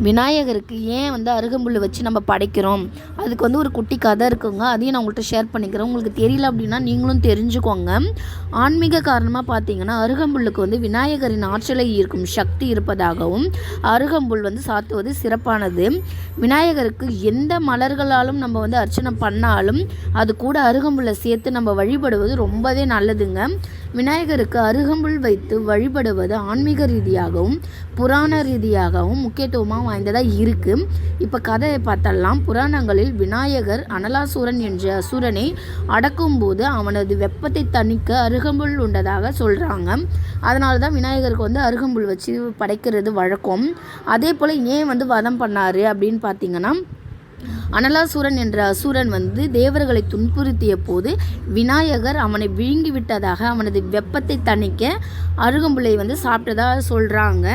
விநாயகருக்கு ஏன் வந்து அருகம்புல் வச்சு நம்ம படைக்கிறோம்? அதுக்கு வந்து ஒரு குட்டி கதை இருக்குங்க. அதையும் நான் உங்கள்கிட்ட ஷேர் பண்ணிக்கிறேன். உங்களுக்கு தெரியல அப்படின்னா நீங்களும் தெரிஞ்சுக்கோங்க. ஆன்மீக காரணமாக பார்த்தீங்கன்னா அருகம்புல்லுக்கு வந்து விநாயகரின் ஆற்றலை ஈர்க்கும் சக்தி இருப்பதாகவும் அருகம்புல் வந்து சாத்துவது சிறப்பானது. விநாயகருக்கு எந்த மலர்களாலும் நம்ம வந்து அர்ச்சனை பண்ணாலும் அது கூட அருகம்புல்லை சேர்த்து நம்ம வழிபடுவது ரொம்பவே நல்லதுங்க. விநாயகருக்கு அருகம்புல் வைத்து வழிபடுவது ஆன்மீக ரீதியாகவும் புராண ரீதியாகவும் முக்கியத்துவமாக வாய்ந்ததாக இருக்குது இப்போ கதையை பார்த்தலாம் புராணங்களில் விநாயகர் அனலாசூரன் என்ற அசுரனை அடக்கும்போது அவனது வெப்பத்தை தணிக்க அருகம்புல் உண்டதாக சொல்கிறாங்க அதனால தான் விநாயகருக்கு வந்து அருகம்புல் வச்சு படைக்கிறது வழக்கம். அதே போல் ஏன் வந்து வதம் பண்ணார் அப்படின்னு பார்த்தீங்கன்னா அனலாசூரன் என்ற அசுரன் வந்து தேவர்களை துன்புறுத்திய போது விநாயகர் அவனை விழுங்கி விட்டதாக அவனது வெப்பத்தை தணிக்க அருகம்புலை வந்து சாப்பிட்டதா சொல்கிறாங்க